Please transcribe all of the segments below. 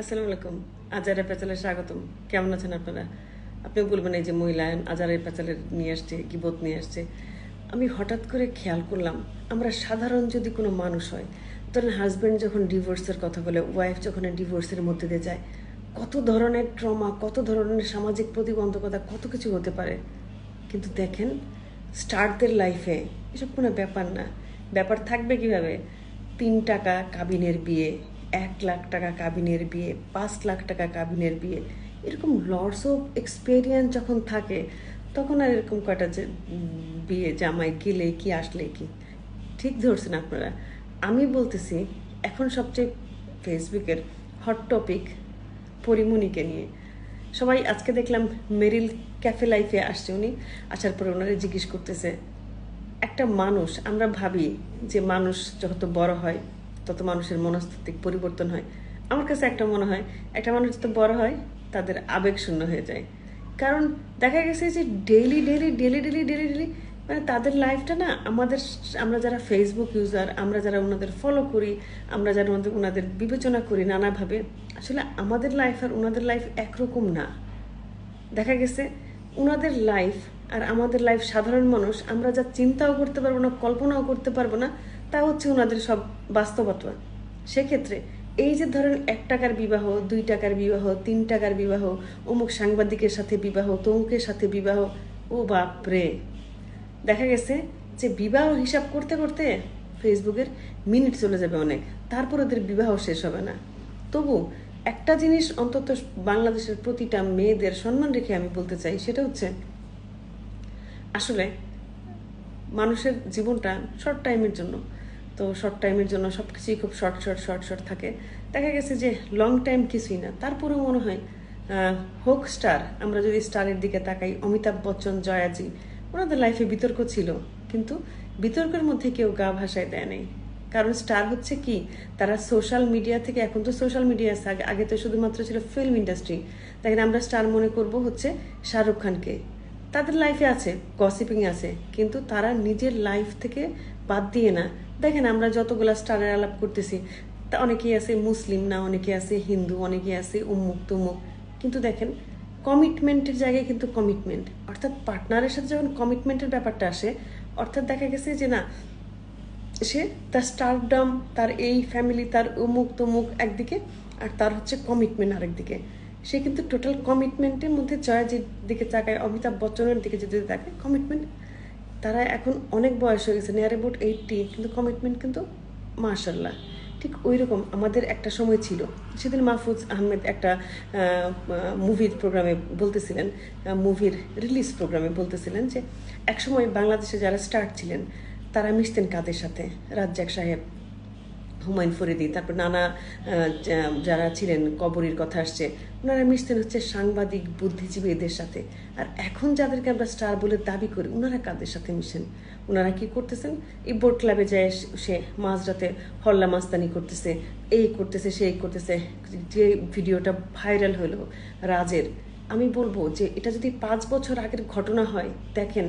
আসসালামু আলাইকুম। আজারে পেঁচালে স্বাগতম। কেমন আছেন আপনারা? আপনি বলবেন এই যে মহিলা আজারের পেঁচালের নিয়ে আসছে, গিবত নিয়ে আসছে। আমি হঠাৎ করে খেয়াল করলাম, আমরা সাধারণ যদি কোনো মানুষ হয়, ধরেন হাজব্যান্ড যখন ডিভোর্সের কথা বলে ওয়াইফ যখন ডিভোর্সের মধ্যে দিয়ে যায়, কত ধরনের ট্রমা কত ধরনের সামাজিক প্রতিবন্ধকতা, কত কিছু হতে পারে। কিন্তু দেখেন স্টারদের লাইফে এসব কোনো ব্যাপার না। ব্যাপার থাকবে কীভাবে? তিন টাকা, কাবিনের বিয়ে এক লাখ টাকা কাবিনের বিয়ে, পাঁচ লাখ টাকা কাবিনের বিয়ে, এরকম লর্ডস অফ এক্সপেরিয়েন্স যখন থাকে, তখন আর এরকম কয়টা যে, বিয়ে, জামাই গেলে কি, আসলে কি? ঠিক ধরছেন আপনারা। আমি বলতেছি, এখন সবচেয়ে ফেসবুকের হট টপিক পরিমণিকে নিয়ে। সবাই আজকে দেখলাম মেরিল ক্যাফে লাইফে আসছে উনি, আসার পরে ওনারা জিজ্ঞেস করতেছে, একটা মানুষ, আমরা ভাবি যে মানুষ যত বড় হয় তত মানুষের মনস্তাত্ত্বিক পরিবর্তন হয়। আমার কাছে একটা মনে হয়, একটা মানুষ যত বড় হয়, তাদের আবেগ শূন্য হয়ে যায়। কারণ দেখা গেছে যে daily daily daily daily daily daily মানে তাদের লাইফটা না আমাদের আমরা যারা ফেসবুক ইউজার আমরা যারা ওনাদের ফলো করি, আমরা যারা ওনাদের ওনাদের বিবেচনা করি নানাভাবে, আসলে আমাদের লাইফ আর ওনাদের লাইফ একরকম না। দেখা গেছে ওনাদের লাইফ আর আমাদের লাইফ সাধারণ মানুষ, আমরা যা চিন্তাও করতে পারব না, কল্পনাও করতে পারব না তা হচ্ছে ওনাদের সব বাস্তবতা। সেক্ষেত্রে এই যে ধরেন এক টাকার বিবাহ, দুই টাকার বিবাহ, তিন টাকার বিবাহ, অমুক সাংবাদিকের সাথে বিবাহ, তমুকের সাথে বিবাহ, ও বাপরে। দেখা গেছে যে বিবাহ হিসাব করতে করতে ফেসবুকের মিনিট চলে যাবে অনেক, তারপর ওদের বিবাহ শেষ হবে না। তবু একটা জিনিস অন্তত বাংলাদেশের প্রতিটা মেয়েদের সম্মান রেখে আমি বলতে চাই, সেটা হচ্ছে আসলে মানুষের জীবনটা শর্ট টাইমের জন্য। তো শর্ট টাইমের জন্য সব কিছুই খুব শর্ট শর্ট শর্ট শর্ট থাকে। দেখা গেছে যে লং টাইম কিছুই না। তারপরেও মনে হয় হোক স্টার আমরা যদি স্টারের দিকে তাকাই, অমিতাভ বচ্চন, জয়াজি ওনাদের লাইফে বিতর্ক ছিল। কিন্তু বিতর্কের মধ্যে কেউ গা ভাষায় দেয় নাই। কারণ স্টার হচ্ছে কি? তারা সোশ্যাল মিডিয়া থেকে, এখন তো সোশ্যাল মিডিয়া আছে। আগে- আগে তো শুধুমাত্র ছিল ফিল্ম ইন্ডাস্ট্রি দেখেন, আমরা স্টার মনে করব হচ্ছে শাহরুখ খানকে। তাদের লাইফে আছে গসিপিং আছে। কিন্তু তারা নিজের লাইফ থেকে বাদ দিয়ে না। দেখেন আমরা যতগুলা স্টারের আলাপ করতেছি, তা অনেকেই আছে মুসলিম না, অনেকে আছে হিন্দু, অনেকে আছে উম্মুক তুমুক। কিন্তু দেখেন, কমিটমেন্টের জায়গায় কিন্তু কমিটমেন্ট। অর্থাৎ পার্টনারের সাথে যখন কমিটমেন্টের ব্যাপারটা আসে, অর্থাৎ দেখা গেছে যে না, সে তার স্টারডম তার এই ফ্যামিলি তার অমুক তমুক একদিকে, আর তার হচ্ছে কমিটমেন্ট আরেকদিকে। সে কিন্তু টোটাল কমিটমেন্টের মধ্যে জয় যে দিকে তাকায়, অমিতাভ বচ্চনের দিকে যদি তাকায়, কমিটমেন্ট তারা এখন অনেক বয়স হয়ে গেছে নিয়ার অ্যাবাউট এইটটি কিন্তু কমিটমেন্ট কিন্তু মার্শাল্লাহ ঠিক ওই রকম আমাদের একটা সময় ছিল। সেদিন মাহফুজ আহমেদ একটা মুভির প্রোগ্রামে বলতেছিলেন মুভির রিলিজ প্রোগ্রামে বলতেছিলেন যে, একসময় বাংলাদেশে যারা স্টার ছিলেন, তারা মিশতেন কাদের সাথে? রাজ্জাক সাহেব। হুমায়ুন ফরিদি, তারপর নানা যারা ছিলেন, কবরীর কথা আসছে, ওনারা মিশতেন হচ্ছে সাংবাদিক, বুদ্ধিজীবী এদের সাথে। আর এখন যাদেরকে আমরা স্টার বলে দাবি করি, ওনারা কাদের সাথে মিশেন? ওনারা কি করতেছেন? এই বোট ক্লাবে যায় সে মাঝরাতে হল্লা মাস্তানি করতেছে, এই করতেছে, সেই করতেছে। যে ভিডিওটা ভাইরাল হলো রাজের, আমি বলব যে এটা যদি পাঁচ বছর আগের ঘটনা হয়, দেখেন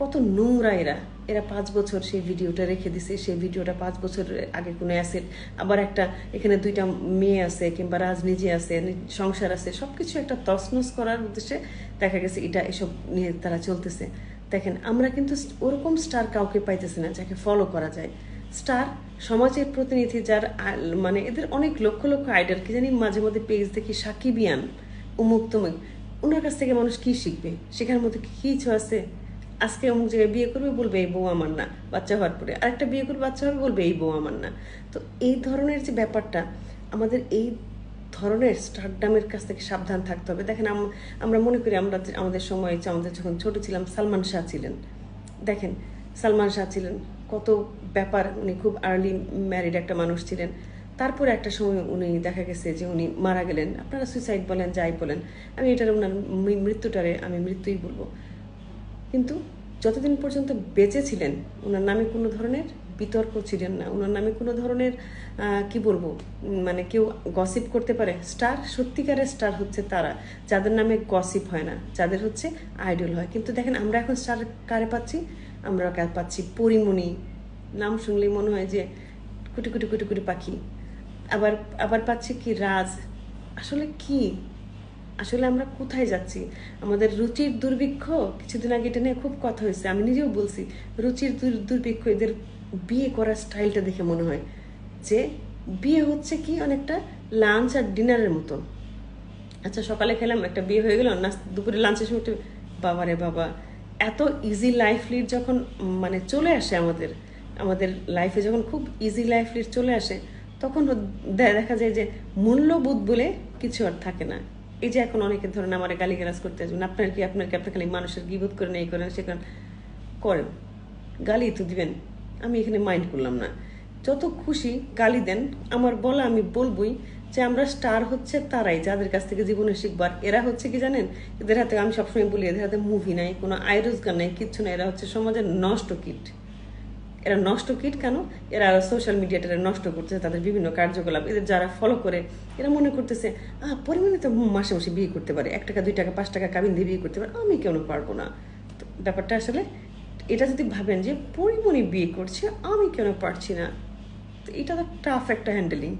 কত নোংরা এরা। এরা পাঁচ বছর সেই ভিডিওটা রেখে দিছে। সেই ভিডিওটা পাঁচ বছর আগে কোনো অ্যাসেট আবার একটা এখানে দুইটা মেয়ে আছে কিংবা রাজনীতি আছে, সংসার আছে সব কিছু একটা তছনছ করার উদ্দেশ্যে দেখা গেছে এটা এসব নিয়ে তারা চলতেছে। দেখেন, আমরা কিন্তু ওরকম স্টার কাউকে পাইতেছি না যাকে ফলো করা যায়। স্টার সমাজের প্রতিনিধি যার মানে এদের অনেক লক্ষ লক্ষ আইডাল কি জানি মাঝে মধ্যে পেজ দেখি সাকিবিয়ান, উমুক তুমুক। ওনার কাছ থেকে মানুষ কি শিখবে? শেখার মধ্যে কি কিছু আছে? আজকে অমুক জায়গায় বিয়ে করবে, বলবে, এই বউ আমার না। বাচ্চা হওয়ার পরে আরেকটা বিয়ে করবে, বাচ্চা হবে, বলবে, এই বউ আমার না। তো এই ধরনের যে ব্যাপারটা, আমাদের এই ধরনের স্টারডামের কাছ থেকে সাবধান থাকতে হবে। দেখেন, আম- আমরা মনে করি আমরা আমাদের সময় আমাদের যখন ছোট ছিলাম, সালমান শাহ ছিলেন। দেখেন, সালমান শাহ ছিলেন, কত ব্যাপার, উনি খুব আর্লি ম্যারিড একটা মানুষ ছিলেন। তারপরে একটা সময় উনি দেখা গেছে যে উনি মারা গেলেন। আপনারা সুইসাইড বলেন, যাই বলেন, আমি এটার ওনার মৃত্যুটারে, আমি মৃত্যুই বলব। কিন্তু যতদিন পর্যন্ত বেঁচে ছিলেন ওনার নামে কোনো ধরনের বিতর্ক ছিলেন না। ওনার নামে কোনো ধরনের কি বলব মানে কেউ গসিপ করতে পারে। স্টার সত্যিকারের স্টার হচ্ছে তারা। যাদের নামে গসিপ হয় না, যাদের হচ্ছে আইডল হয়। কিন্তু দেখেন, আমরা এখন স্টার কারে পাচ্ছি? আমরা কার পাচ্ছি? পরিমণি। নাম শুনলেই মনে হয় যে কুটি কুটি কুটি কুটি পাখি। আবার আবার পাচ্ছি কি রাজ? আসলে কি? আসলে আমরা কোথায় যাচ্ছি? আমাদের রুচির দুর্ভিক্ষ কিছুদিন আগে এটা নিয়ে খুব কথা হয়েছে। আমি নিজেও বলছি, রুচির দুর্ভিক্ষ, এদের বিয়ে করার স্টাইলটা দেখে মনে হয় যে বিয়ে হচ্ছে কি অনেকটা লাঞ্চ আর ডিনারের মতো আচ্ছা সকালে খেলাম, একটা বিয়ে হয়ে গেল না দুপুরে লাঞ্চের সময় বাবা রে বাবা, এত ইজি লাইফ লিড যখন মানে চলে আসে আমাদের আমাদের লাইফে যখন খুব ইজি লাইফ লিড চলে আসে, তখন দেখা যায় যে মূল্যবোধ বলে কিছু আর থাকে না। এই যে এখন অনেকে ধরেন আমার গালিগালাজ করতে আসবেন আপনার কি আপনার কি আপনার খালি মানুষের গিবোধ করেন এই করেন, সে করেন। করেন। গালি তো দিবেন। আমি এখানে মাইন্ড করলাম না। যত খুশি গালি দেন, আমার বলা আমি বলবই যে আমরা স্টার হচ্ছে তারাই, যাদের কাছ থেকে জীবনে শিখবার। এরা হচ্ছে কি জানেন? এদের হাতে আমি সবসময় বলি, এদের হাতে মুভি নাই, কোনো আয় রোজগার নাই, কিচ্ছু নাই। এরা হচ্ছে সমাজের নষ্ট কিট। এরা নষ্ট কিট কেন? এরা সোশ্যাল মিডিয়াটা নষ্ট করতেছে, তাদের বিভিন্ন কার্যকলাপ, এদের যারা ফলো করে, এরা মনে করতেছে, আহ, পরিমাণে তো মাসে মাসে বিয়ে করতে পারে, এক টাকা, দুই টাকা, পাঁচ টাকা কাবিন দিয়ে বিয়ে করতে পারে, আমি কেন পারব না? তো ব্যাপারটা আসলে এটা যদি ভাবেন যে পরিমণি বিয়ে করছে, আমি কেন পারছি না? তো এটা তো টাফ একটা হ্যান্ডেলিং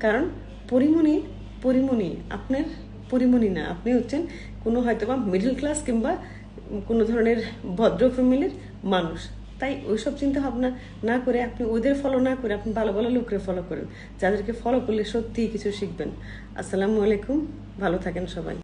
কারণ পরিমণি পরিমণি, আপনার পরিমণি না, আপনি হচ্ছেন কোনো হয়তো বা মিডল ক্লাস কিংবা কোনো ধরনের ভদ্র ফ্যামিলির মানুষ। তাই ওইসব চিন্তা ভাবনা না করে আপনি ওদের ফলো না করে আপনি ভালো ভালো লোকরে ফলো করেন। যাদেরকে ফলো করলে সত্যিই কিছু শিখবেন। আসসালামু আলাইকুম, ভালো থাকেন সবাই।